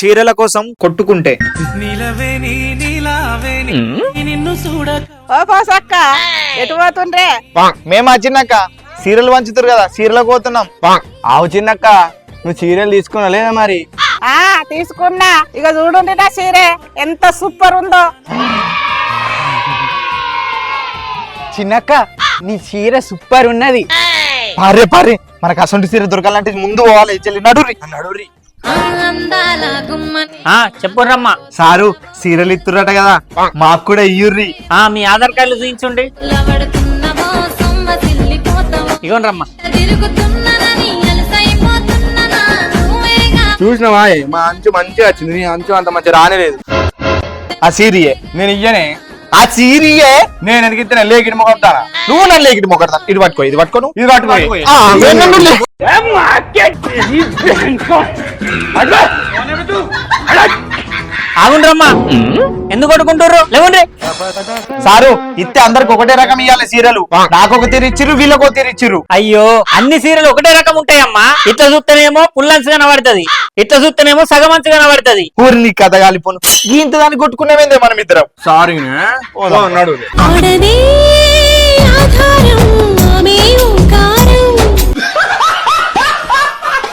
చీరల కోసం కొట్టుకుంటే. ఎటు పోతుండ్రే? మేము వచ్చినాక సీరియల్ వంచుతారు కదా సీరియల్ పోతున్నాం. ఆవు చిన్నక్క నువ్వు సీరియల్ తీసుకున్నా లేదా మరి? ఆ తీసుకున్నా. ఇక చూడుండి నా చీరే ఎంత సూపర్ ఉందో. చిన్నక్క నీ చీర సూపర్ ఉన్నది. పారే పారే. మనకు అసొంటి సీర దొరకాలంటే ముందు పోవాలి చెల్లి నడురి నడురి చెప్పుర్రమ్మా. సారు సీరియల్ ఇస్తురట కదా. మాకు కూడా ఇయ్యుర్రి. ఆ మీ ఆధార్ కార్డులు చూపించండి ఇగోండి రమ్మా చూసినావా? మా అంచు మంచిగా వచ్చింది. నీ అంచు అంత మంచిగా రానేలేదు ఆ సీరియే నేను ఇయ్యనే. ఆ సీరియే నేను ఎందుకు ఇస్తే లేకిడి మొక్కతానా నువ్వు నన్ను లేకిటి మొక్కడతా ఇది పట్టుకో ఇది పట్టుకోను ఇది పట్టుకో ఆ, నేను నన్ను లే- ఆగుండి రమ్మా ఎందుకు కొట్టుకుంటారు లేవండి. సారు ఇస్తే అందరికి ఒకటే రకం ఇవ్వాలి సీరియల్ నాకు ఒక తీరు ఇచ్చిర్రు వీళ్ళకి ఒక తీరు ఇచ్చిర్రు. అయ్యో అన్ని సీరియల్ ఒకటే రకం ఉంటాయమ్మా. ఇట్లా చూస్తేనేమో పుల్లంచు కనబడుతుంది. ఇట్లా చూస్తేనేమో సగమంచు కనబడుతుంది. ఊరిని కథ కాలిపోను ఇంత దాన్ని కొట్టుకునేవేందే మనం ఇద్దరం సారీ